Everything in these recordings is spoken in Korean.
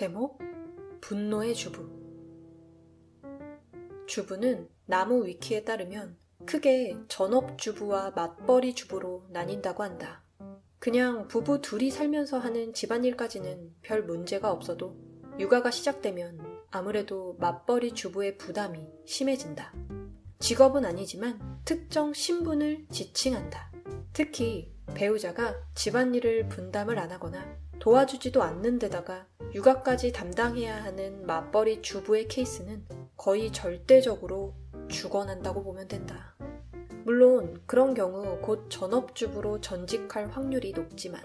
제목 분노의 주부 주부는 나무 위키에 따르면 크게 전업주부와 맞벌이 주부로 나뉜다고 한다. 그냥 부부 둘이 살면서 하는 집안일까지는 별 문제가 없어도 육아가 시작되면 아무래도 맞벌이 주부의 부담이 심해진다. 직업은 아니지만 특정 신분을 지칭한다. 특히 배우자가 집안일을 분담을 안 하거나 도와주지도 않는 데다가 육아까지 담당해야 하는 맞벌이 주부의 케이스는 거의 절대적으로 죽어난다고 보면 된다. 물론 그런 경우 곧 전업주부로 전직할 확률이 높지만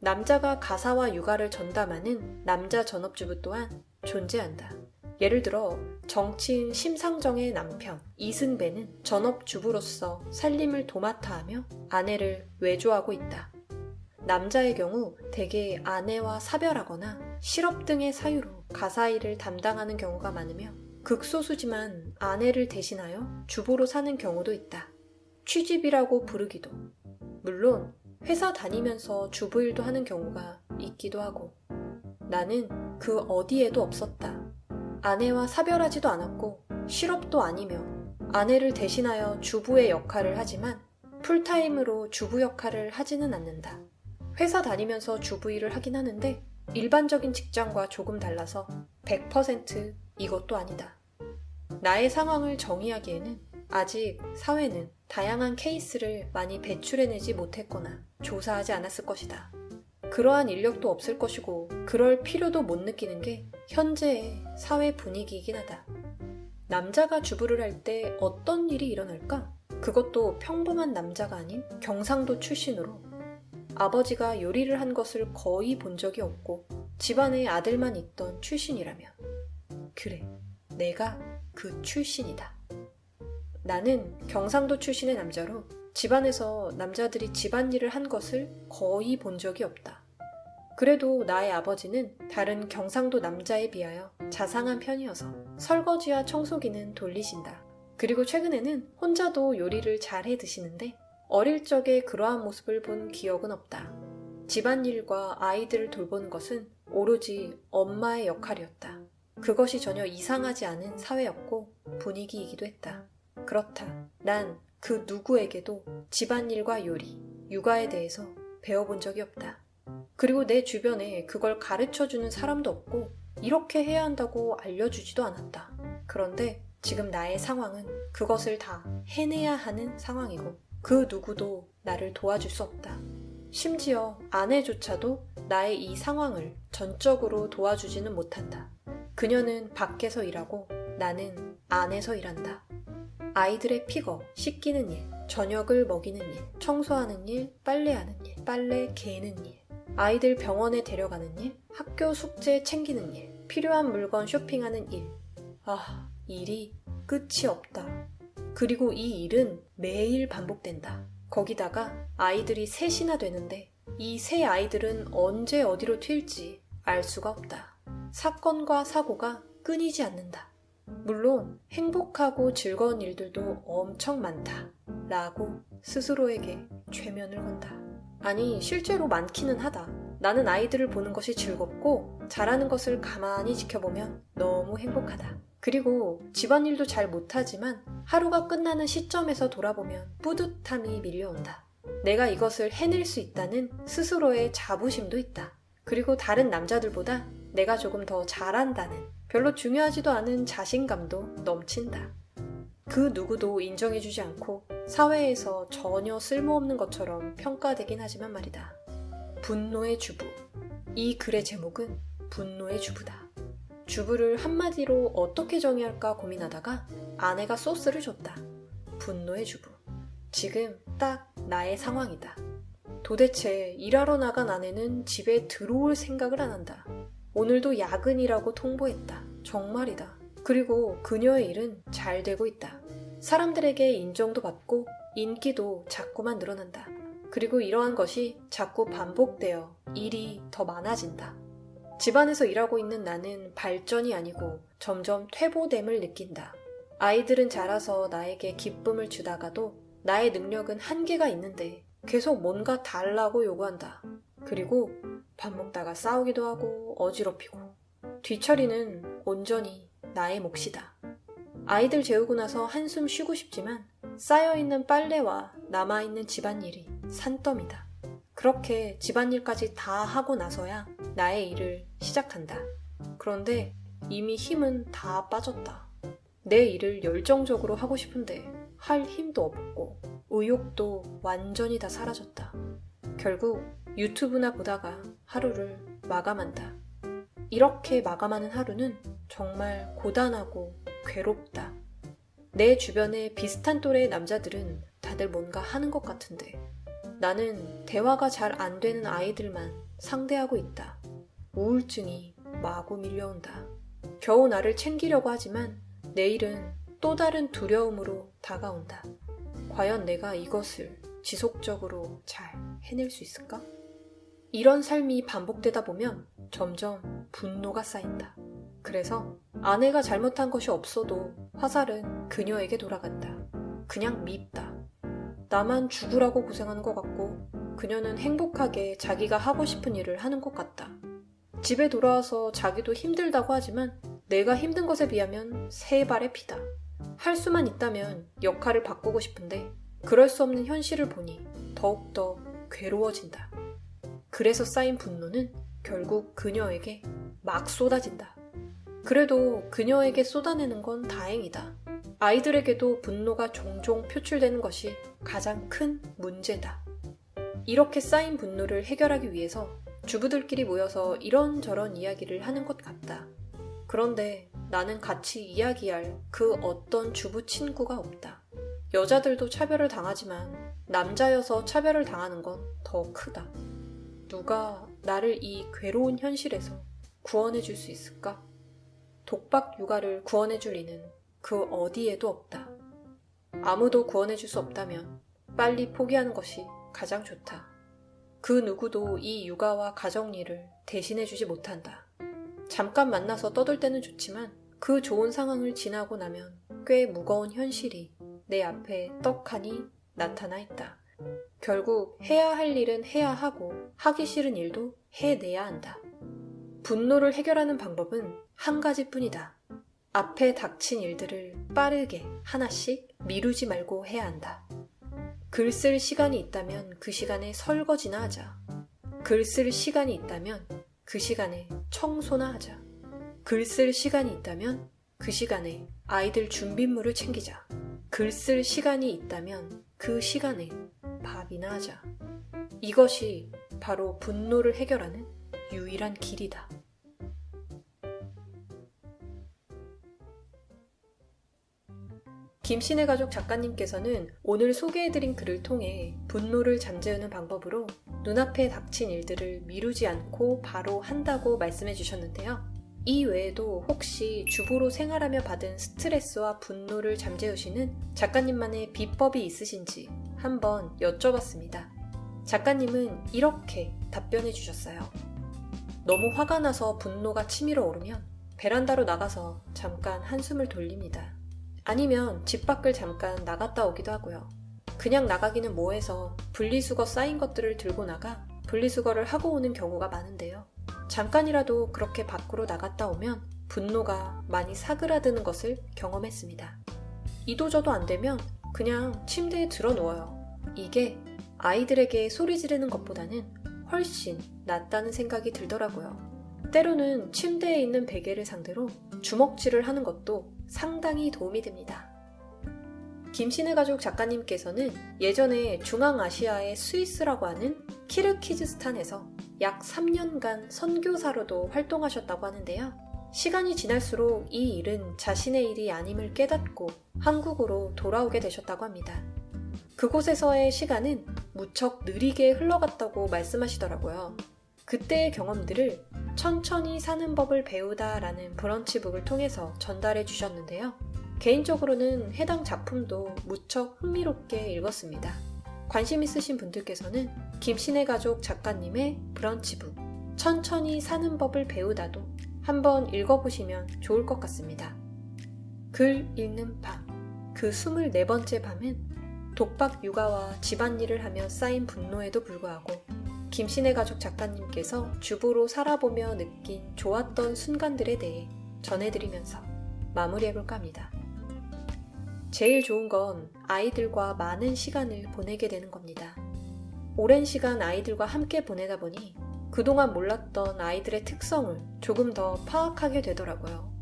남자가 가사와 육아를 전담하는 남자 전업주부 또한 존재한다. 예를 들어 정치인 심상정의 남편 이승배는 전업주부로서 살림을 도맡아 하며 아내를 외조하고 있다. 남자의 경우 대개 아내와 사별하거나 실업 등의 사유로 가사 일을 담당하는 경우가 많으며 극소수지만 아내를 대신하여 주부로 사는 경우도 있다. 취집이라고 부르기도. 물론 회사 다니면서 주부 일도 하는 경우가 있기도 하고. 나는 그 어디에도 없었다. 아내와 사별하지도 않았고 실업도 아니며 아내를 대신하여 주부의 역할을 하지만 풀타임으로 주부 역할을 하지는 않는다. 회사 다니면서 주부 일을 하긴 하는데 일반적인 직장과 조금 달라서 100% 이것도 아니다. 나의 상황을 정의하기에는 아직 사회는 다양한 케이스를 많이 배출해내지 못했거나 조사하지 않았을 것이다. 그러한 인력도 없을 것이고 그럴 필요도 못 느끼는 게 현재의 사회 분위기이긴 하다. 남자가 주부를 할 때 어떤 일이 일어날까? 그것도 평범한 남자가 아닌 경상도 출신으로 아버지가 요리를 한 것을 거의 본 적이 없고 집안에 아들만 있던 출신이라면 그래, 내가 그 출신이다. 나는 경상도 출신의 남자로 집안에서 남자들이 집안일을 한 것을 거의 본 적이 없다. 그래도 나의 아버지는 다른 경상도 남자에 비하여 자상한 편이어서 설거지와 청소기는 돌리신다. 그리고 최근에는 혼자도 요리를 잘 해 드시는데 어릴 적에 그러한 모습을 본 기억은 없다. 집안일과 아이들을 돌보는 것은 오로지 엄마의 역할이었다. 그것이 전혀 이상하지 않은 사회였고 분위기이기도 했다. 그렇다. 난 그 누구에게도 집안일과 요리, 육아에 대해서 배워본 적이 없다. 그리고 내 주변에 그걸 가르쳐 주는 사람도 없고 이렇게 해야 한다고 알려주지도 않았다. 그런데 지금 나의 상황은 그것을 다 해내야 하는 상황이고 그 누구도 나를 도와줄 수 없다. 심지어 아내조차도 나의 이 상황을 전적으로 도와주지는 못한다. 그녀는 밖에서 일하고 나는 안에서 일한다. 아이들의 픽업, 씻기는 일, 저녁을 먹이는 일, 청소하는 일, 빨래하는 일, 빨래 개는 일, 아이들 병원에 데려가는 일, 학교 숙제 챙기는 일, 필요한 물건 쇼핑하는 일. 아, 일이 끝이 없다. 그리고 이 일은 매일 반복된다. 거기다가 아이들이 셋이나 되는데 이 세 아이들은 언제 어디로 튈지 알 수가 없다. 사건과 사고가 끊이지 않는다. 물론 행복하고 즐거운 일들도 엄청 많다. 라고 스스로에게 최면을 건다. 아니, 실제로 많기는 하다. 나는 아이들을 보는 것이 즐겁고 잘하는 것을 가만히 지켜보면 너무 행복하다. 그리고 집안일도 잘 못하지만 하루가 끝나는 시점에서 돌아보면 뿌듯함이 밀려온다. 내가 이것을 해낼 수 있다는 스스로의 자부심도 있다. 그리고 다른 남자들보다 내가 조금 더 잘한다는 별로 중요하지도 않은 자신감도 넘친다. 그 누구도 인정해주지 않고 사회에서 전혀 쓸모없는 것처럼 평가되긴 하지만 말이다. 분노의 주부. 이 글의 제목은 분노의 주부다. 주부를 한마디로 어떻게 정의할까 고민하다가 아내가 소스를 줬다. 분노의 주부. 지금 딱 나의 상황이다. 도대체 일하러 나간 아내는 집에 들어올 생각을 안 한다. 오늘도 야근이라고 통보했다. 정말이다. 그리고 그녀의 일은 잘 되고 있다. 사람들에게 인정도 받고 인기도 자꾸만 늘어난다. 그리고 이러한 것이 자꾸 반복되어 일이 더 많아진다. 집안에서 일하고 있는 나는 발전이 아니고 점점 퇴보됨을 느낀다. 아이들은 자라서 나에게 기쁨을 주다가도 나의 능력은 한계가 있는데 계속 뭔가 달라고 요구한다. 그리고 밥 먹다가 싸우기도 하고 어지럽히고 뒤처리는 온전히 나의 몫이다. 아이들 재우고 나서 한숨 쉬고 싶지만 쌓여있는 빨래와 남아있는 집안일이 산더미다. 그렇게 집안일까지 다 하고 나서야 나의 일을 시작한다. 그런데 이미 힘은 다 빠졌다. 내 일을 열정적으로 하고 싶은데 할 힘도 없고 의욕도 완전히 다 사라졌다. 결국 유튜브나 보다가 하루를 마감한다. 이렇게 마감하는 하루는 정말 고단하고 괴롭다. 내 주변에 비슷한 또래의 남자들은 다들 뭔가 하는 것 같은데 나는 대화가 잘 안 되는 아이들만 상대하고 있다. 우울증이 마구 밀려온다. 겨우 나를 챙기려고 하지만 내일은 또 다른 두려움으로 다가온다. 과연 내가 이것을 지속적으로 잘 해낼 수 있을까? 이런 삶이 반복되다 보면 점점 분노가 쌓인다. 그래서 아내가 잘못한 것이 없어도 화살은 그녀에게 돌아간다. 그냥 밉다. 나만 죽으라고 고생하는 것 같고 그녀는 행복하게 자기가 하고 싶은 일을 하는 것 같다. 집에 돌아와서 자기도 힘들다고 하지만 내가 힘든 것에 비하면 세 발의 피다. 할 수만 있다면 역할을 바꾸고 싶은데 그럴 수 없는 현실을 보니 더욱더 괴로워진다. 그래서 쌓인 분노는 결국 그녀에게 막 쏟아진다. 그래도 그녀에게 쏟아내는 건 다행이다. 아이들에게도 분노가 종종 표출되는 것이 가장 큰 문제다. 이렇게 쌓인 분노를 해결하기 위해서 주부들끼리 모여서 이런저런 이야기를 하는 것 같다. 그런데 나는 같이 이야기할 그 어떤 주부 친구가 없다. 여자들도 차별을 당하지만 남자여서 차별을 당하는 건 더 크다. 누가 나를 이 괴로운 현실에서 구원해 줄 수 있을까? 독박 육아를 구원해 줄 리는 그 어디에도 없다. 아무도 구원해 줄 수 없다면 빨리 포기하는 것이 가장 좋다. 그 누구도 이 육아와 가정 일을 대신해 주지 못한다. 잠깐 만나서 떠들 때는 좋지만 그 좋은 상황을 지나고 나면 꽤 무거운 현실이 내 앞에 떡하니 나타나 있다. 결국 해야 할 일은 해야 하고 하기 싫은 일도 해내야 한다. 분노를 해결하는 방법은 한 가지 뿐이다. 앞에 닥친 일들을 빠르게 하나씩 미루지 말고 해야 한다. 글 쓸 시간이 있다면 그 시간에 설거지나 하자. 글 쓸 시간이 있다면 그 시간에 청소나 하자. 글 쓸 시간이 있다면 그 시간에 아이들 준비물을 챙기자. 글 쓸 시간이 있다면 그 시간에 밥이나 하자. 이것이 바로 분노를 해결하는 유일한 길이다. 김신의 가족 작가님께서는 오늘 소개해드린 글을 통해 분노를 잠재우는 방법으로 눈앞에 닥친 일들을 미루지 않고 바로 한다고 말씀해 주셨는데요. 이 외에도 혹시 주부로 생활하며 받은 스트레스와 분노를 잠재우시는 작가님만의 비법이 있으신지 한번 여쭤봤습니다. 작가님은 이렇게 답변해 주셨어요. 너무 화가 나서 분노가 치밀어 오르면 베란다로 나가서 잠깐 한숨을 돌립니다. 아니면 집 밖을 잠깐 나갔다 오기도 하고요. 그냥 나가기는 뭐해서 분리수거 쌓인 것들을 들고 나가 분리수거를 하고 오는 경우가 많은데요. 잠깐이라도 그렇게 밖으로 나갔다 오면 분노가 많이 사그라드는 것을 경험했습니다. 이도저도 안 되면 그냥 침대에 들어 누워요. 이게 아이들에게 소리 지르는 것보다는 훨씬 낫다는 생각이 들더라고요. 때로는 침대에 있는 베개를 상대로 주먹질을 하는 것도 상당히 도움이 됩니다. 김신의 가족 작가님께서는 예전에 중앙아시아의 스위스라고 하는 키르키즈스탄에서 약 3년간 선교사로도 활동하셨다고 하는데요. 시간이 지날수록 이 일은 자신의 일이 아님을 깨닫고 한국으로 돌아오게 되셨다고 합니다. 그곳에서의 시간은 무척 느리게 흘러갔다고 말씀하시더라고요. 그때의 경험들을 천천히 사는 법을 배우다라는 브런치북을 통해서 전달해 주셨는데요. 개인적으로는 해당 작품도 무척 흥미롭게 읽었습니다. 관심 있으신 분들께서는 김신의 가족 작가님의 브런치북 천천히 사는 법을 배우다도 한번 읽어보시면 좋을 것 같습니다. 글 읽는 밤, 그 24번째 밤은 독박 육아와 집안일을 하며 쌓인 분노에도 불구하고 김신혜 가족 작가님께서 주부로 살아보며 느낀 좋았던 순간들에 대해 전해드리면서 마무리해볼까 합니다. 제일 좋은 건 아이들과 많은 시간을 보내게 되는 겁니다. 오랜 시간 아이들과 함께 보내다 보니 그동안 몰랐던 아이들의 특성을 조금 더 파악하게 되더라고요.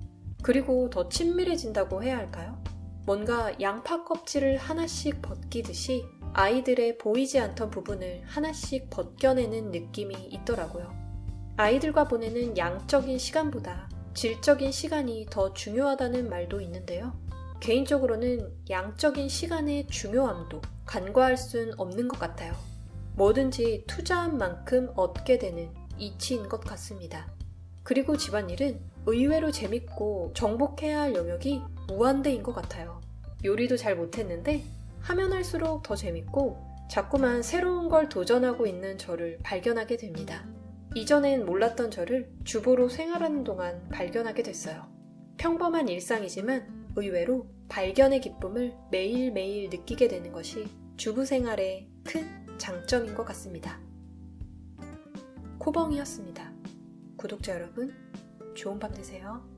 그리고 더 친밀해진다고 해야 할까요? 뭔가 양파 껍질을 하나씩 벗기듯이 아이들의 보이지 않던 부분을 하나씩 벗겨내는 느낌이 있더라고요. 아이들과 보내는 양적인 시간보다 질적인 시간이 더 중요하다는 말도 있는데요. 개인적으로는 양적인 시간의 중요함도 간과할 순 없는 것 같아요. 뭐든지 투자한 만큼 얻게 되는 이치인 것 같습니다. 그리고 집안일은 의외로 재밌고 정복해야 할 영역이 무한대인 것 같아요. 요리도 잘 못했는데 하면 할수록 더 재밌고 자꾸만 새로운 걸 도전하고 있는 저를 발견하게 됩니다. 이전엔 몰랐던 저를 주부로 생활하는 동안 발견하게 됐어요. 평범한 일상이지만 의외로 발견의 기쁨을 매일매일 느끼게 되는 것이 주부 생활의 큰 장점인 것 같습니다. 코벙이었습니다. 구독자 여러분, 좋은 밤 되세요.